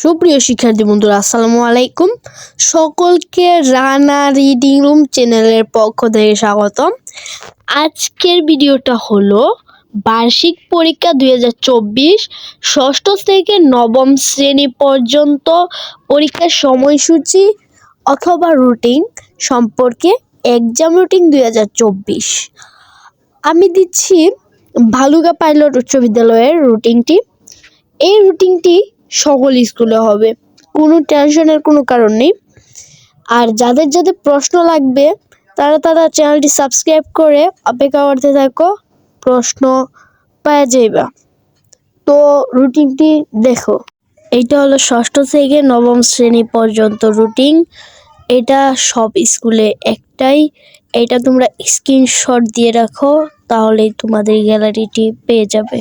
সুপ্রিয় শিক্ষার্থী বন্ধুরা, আসসালামু আলাইকুম। সকলকে রানা রিডিং রুম চ্যানেলের পক্ষ থেকে স্বাগতম। আজকের ভিডিওটা হলো বার্ষিক পরীক্ষা দুই হাজার চব্বিশ, ষষ্ঠ থেকে নবম শ্রেণি পর্যন্ত পরীক্ষার সময়সূচি অথবা রুটিন সম্পর্কে এক্সাম রুটিন দুই হাজার চব্বিশ। আমি দিচ্ছি ভালুকা পাইলট উচ্চ বিদ্যালয়ের রুটিনটি। এই রুটিনটি সকল স্কুলে হবে। কোনো টেনশনের কোনো কারণ নেই। আর যাদের যাদের প্রশ্ন লাগবে, তারা তারা চ্যানেলটি সাবস্ক্রাইব করে অপেক্ষা করতে থাকো। প্রশ্ন পাওয়া যাইবা। তো রুটিনটি দেখো। এইটা হলো ষষ্ঠ থেকে নবম শ্রেণি পর্যন্ত রুটিন এটা সব স্কুলে একটাই। এটা তোমরা স্ক্রিনশট দিয়ে রাখো, তাহলেই তোমাদের গ্যালারিটি পেয়ে যাবে।